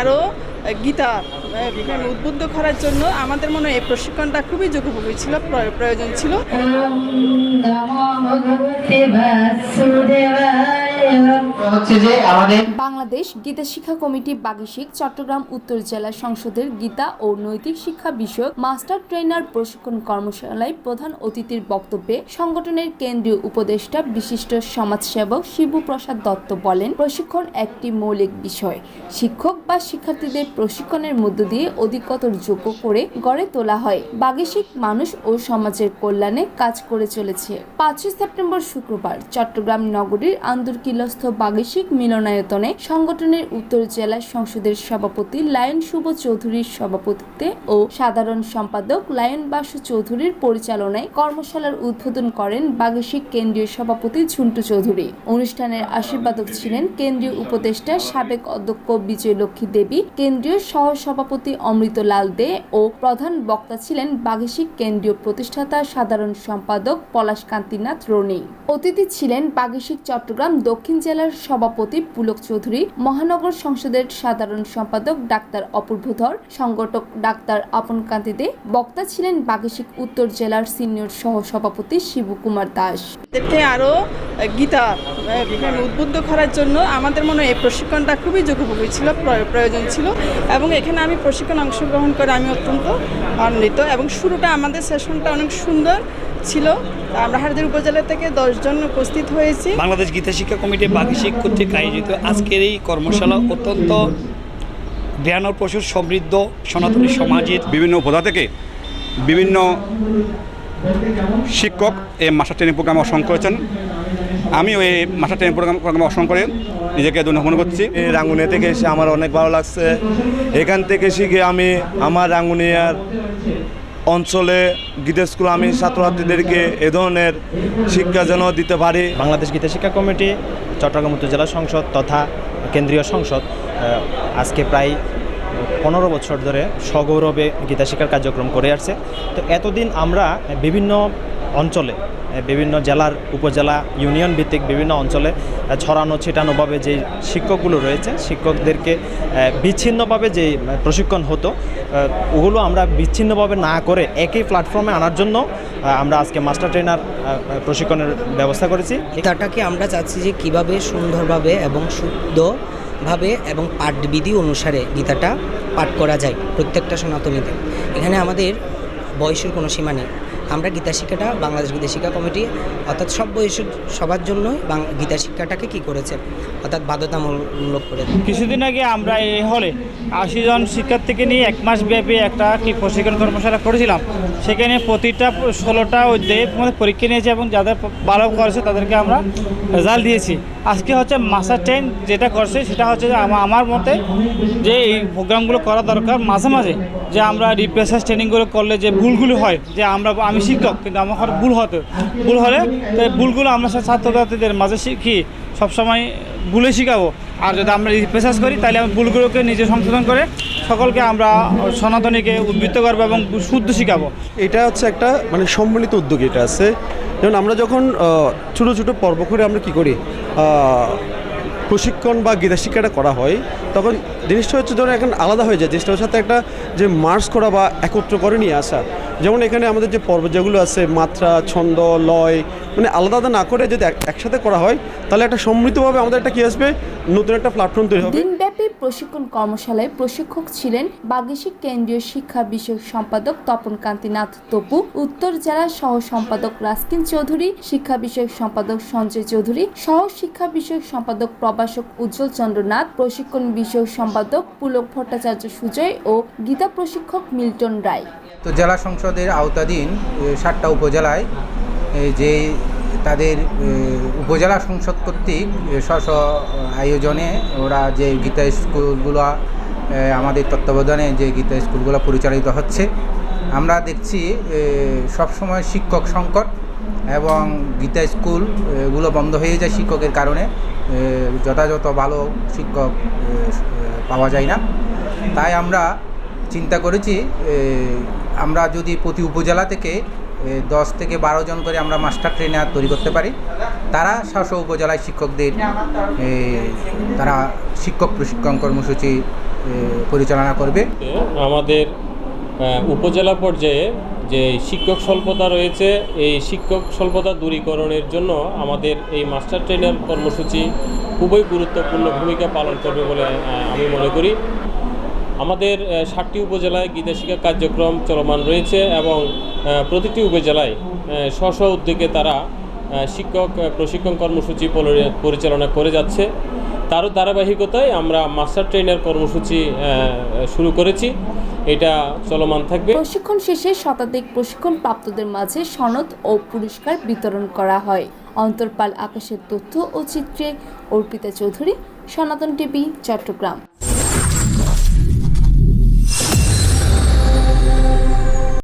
আরও গীতা উদ্বুদ্ধ করার জন্য আমাদের মনে হয় এই প্রশিক্ষণটা খুবই যোগ্যভাবে ছিল প্রয়োজন ছিল। বাংলাদেশ গীতা শিক্ষা কমিটি বাগিশিক চট্টগ্রাম উত্তর জেলা সংসদের গীতা ও নৈতিক শিক্ষা বিষয়ক মাস্টার ট্রেনার প্রশিক্ষণ কর্মশালায় প্রধান অতিথির বক্তব্যে সংগঠনের কেন্দ্রীয় উপদেষ্টা বিশিষ্ট সমাজসেবক শিবু প্রসাদ দত্ত বলেন, প্রশিক্ষণ একটি মৌলিক বিষয়। শিক্ষক বা শিক্ষার্থীদের প্রশিক্ষণের মধ্য দিয়ে অধিকতর যোগ্য করে গড়ে তোলা হয়। বাগিশিক মানুষ ও সমাজের কল্যাণে কাজ করে চলেছে। পাঁচই সেপ্টেম্বর শুক্রবার চট্টগ্রাম নগরীর আন্দরকিলস্থ বাগিশিক মিলনায়তনে সংগঠনের উত্তর জেলা সংসদের সভাপতি লায়ন শুভ চৌধুরীর সভাপতিত্বে ও সাধারণ সম্পাদক লায়ন বাসু চৌধুরীর পরিচালনায় কর্মশালার উদ্বোধন করেন বাগিশিক কেন্দ্রীয় সভাপতি ঝুন্টু চৌধুরী। অনুষ্ঠানের আশীর্বাদক ছিলেন কেন্দ্রীয় উপদেষ্টা সাবেক অধ্যক্ষ বিজয় লক্ষ্মী দেবী, কেন্দ্রীয় সহ সভাপতি অমৃত লাল দে ও প্রধান বক্তা ছিলেন বাগিশিক কেন্দ্রীয় প্রতিষ্ঠাতা সাধারণ সম্পাদক পলাশ কান্তিনাথ রনি। অতিথি ছিলেন বাগিশিক চট্টগ্রাম দক্ষিণ জেলার সভাপতি পুলক চৌধুরী, মহানগর সংসদের সাধারণ সম্পাদক ডাক্তার অপূর্ব ধর, সংগঠক ডাক্তার আপন কান্তি দে, বক্তা ছিলেন বাগিশিক উত্তর জেলার সিনিয়র সহ সভাপতি শিবু কুমার দাস। আরও গীতা উদ্বুদ্ধ করার জন্য আমাদের মনে এই প্রশিক্ষণটা খুবই যোগ্যভাবে ছিল প্রয়োজন ছিল এবং এখানে আমি প্রশিক্ষণ অংশগ্রহণ করে আমি অত্যন্ত আনন্দিত এবং শুরুটা আমাদের সেশনটা অনেক সুন্দর। ছিল। আমরা হারদের উপজেলা থেকে দশজন উপস্থিত হয়েছি। বাংলাদেশ গীতা শিক্ষা কমিটি বাগিশিক কর্তৃক আয়োজিত আজকের এই কর্মশালা অত্যন্ত জ্ঞান ও প্রচুর সমৃদ্ধ সনাতনী সমাজের বিভিন্ন উপজেলা থেকে বিভিন্ন শিক্ষক এই মাস্টার ট্রেনিং প্রোগ্রামে অংশগ্রহণ করেছেন। আমিও এই মাস্টার ট্রেনিং প্রোগ্রাম প্রোগ্রামে অংশগ্রহণ করে নিজেকে ধন্য মনে করছি। এই রাঙ্গুনিয়া থেকে এসে আমার অনেক ভালো লাগছে। এখান থেকে শিখে আমি আমার রাঙ্গুনিয়ার অঞ্চলে গীতা স্কুল আমি ছাত্রছাত্রীদেরকে এ ধরনের শিক্ষা যেন দিতে পারি। বাংলাদেশ গীতা শিক্ষা কমিটি, চট্টগ্রাম উত্তর জেলা সংসদ তথা কেন্দ্রীয় সংসদ আজকে প্রায় পনেরো বছর ধরে সগৌরবে গীতা শিক্ষার কার্যক্রম করে আসছে। তো এতদিন আমরা বিভিন্ন অঞ্চলে বিভিন্ন জেলার উপজেলা, ইউনিয়ন ভিত্তিক বিভিন্ন অঞ্চলে ছড়ানো ছিটানোভাবে যে শিক্ষকগুলো রয়েছে, শিক্ষকদেরকে বিচ্ছিন্নভাবে যে প্রশিক্ষণ হতো ওগুলো আমরা বিচ্ছিন্নভাবে না করে একই প্ল্যাটফর্মে আনার জন্য আমরা আজকে মাস্টার ট্রেনার প্রশিক্ষণের ব্যবস্থা করেছি। গীতাটাকে আমরা চাচ্ছি যে কীভাবে সুন্দরভাবে এবং শুদ্ধভাবে এবং পাঠবিধি অনুসারে গীতাটা পাঠ করা যায় প্রত্যেকটা সনাতনীতে এখানে আমাদের বয়সের কোনো সীমা নেই। আমরা গীতা শিক্ষাটা বাংলাদেশ গীতা শিক্ষা কমিটি, অর্থাৎ সব বয়সের সবার জন্যই বাং- গীতা শিক্ষাটাকে কি করেছে, অর্থাৎ বাধ্যতামূলক করে। কিছুদিন আগে আমরা এই হলে আশি জন শিক্ষার্থীকে নিয়ে এক মাস ব্যাপী একটা কি প্রশিক্ষণ কর্মশালা করেছিলাম। সেখানে প্রতিটা ষোলোটা অধ্যায়ে পরীক্ষা নিয়েছে এবং যাদের ভালো করেছে তাদেরকে আমরা রেজাল্ট দিয়েছি। আজকে হচ্ছে মাস্টার ট্রেন যেটা করছে, সেটা হচ্ছে আমার মতে যে এই প্রোগ্রামগুলো করা দরকার মাঝে মাঝে, যে আমরা রিপ্রেসার ট্রেনিংগুলো করলে যে ভুলগুলো হয়, যে আমরা আমি শিক্ষক, কিন্তু আমার ভুল হতো। ভুল হলে তো ভুলগুলো আমরা ছাত্রছাত্রীদের মাঝে শিখি সবসময় ভুলে শিখাবো। আর যদি আমরা রিপ্রেসার্চ করি তাহলে আমি ভুলগুলোকে নিজে সংশোধন করে সকলকে আমরা সনাতনীকে উদ্বৃত্ত করব এবং শুদ্ধ শিখাবো। এটা হচ্ছে একটা মানে সম্মিলিত উদ্যোগ এটা আছে। যেমন আমরা যখন ছোটো ছোটো পর্ব করে আমরা কি করি? প্রশিক্ষণ বা গীতা শিক্ষাটা করা হয়, তখন জিনিসটা হচ্ছে ধরো এখন আলাদা হয়ে যায়। জিনিসটার সাথে একটা যে মার্স করা বা একত্র করে নিয়ে আসা, যেমন এখানে আমাদের যে পর্ব যেগুলো আছে, মাত্রা, ছন্দ, লয় মানে আলাদা আলাদা না করে যদি এক- একসাথে করা হয়, তাহলে একটা সমৃদ্ধভাবে আমাদের একটা কী আসবে? নতুন একটা প্ল্যাটফর্ম তৈরি হবে। দিনব্যাপী প্রশিক্ষণ কর্মশালায় প্রশিক্ষক ছিলেন বাগিশিক কেন্দ্রীয় শিক্ষা বিষয়ক সম্পাদক তপন কান্তিনাথ তপু, উত্তর জেলা সহ সম্পাদক রাস্কিন চৌধুরী, শিক্ষা বিষয়ক সম্পাদক সঞ্জয় চৌধুরী সহ শিক্ষা বিষয়ক সম্পাদক প্রভাষক উজ্জ্বল চন্দ্রনাথ, প্রশিক্ষণ বিষয়ক সম্পাদক পুলক ভট্টাচার্য সুজয় ও গীতা প্রশিক্ষক মিল্টন রায়। তো জেলা সংসদের আওতাধীন সাতটা উপজেলায় যে তাদের উপজেলা সংসদ কর্তৃক স্ব স্ব আয়োজনে ওরা যে গীতা স্কুলগুলো আমাদের তত্ত্বাবধানে যে গীতা স্কুলগুলো পরিচালিত হচ্ছে, আমরা দেখছি সবসময় শিক্ষক সংকট এবং গীতা স্কুলগুলো বন্ধ হয়ে যায় শিক্ষকের কারণে যথাযথ ভালো শিক্ষক পাওয়া যায় না। তাই আমরা চিন্তা করেছি আমরা যদি প্রতি উপজেলা থেকে দশ থেকে বারো জন করে আমরা মাস্টার ট্রেনার তৈরি করতে পারি। তারা শাসক উপজেলায় শিক্ষকদের তারা শিক্ষক প্রশিক্ষণ কর্মসূচি পরিচালনা করবে। আমাদের উপজেলা পর্যায়ে যে শিক্ষক স্বল্পতা রয়েছে, এই শিক্ষক স্বল্পতা দূরীকরণের জন্য আমাদের এই মাস্টার ট্রেনার কর্মসূচি খুবই গুরুত্বপূর্ণ ভূমিকা পালন করবে বলে আমি মনে করি। আমাদের ষাটটি উপজেলায় গীতা শিক্ষা কার্যক্রম চলমান রয়েছে এবং প্রতিটি উপজেলায় স্ব স্ব উদ্যোগে তারা শিক্ষক প্রশিক্ষণ কর্মসূচি পরিচালনা করে যাচ্ছে। তারও ধারাবাহিকতায় আমরা মাস্টার ট্রেনার কর্মসূচি শুরু করেছি। এটা চলমান থাকবে। প্রশিক্ষণ শেষে শতাধিক প্রশিক্ষণ প্রাপ্তদের মাঝে সনদ ও পুরস্কার বিতরণ করা হয়। অন্তর্পাল আকাশের তথ্য ও চিত্রে অর্পিতা চৌধুরী, সনাতন টিভি, চট্টগ্রাম।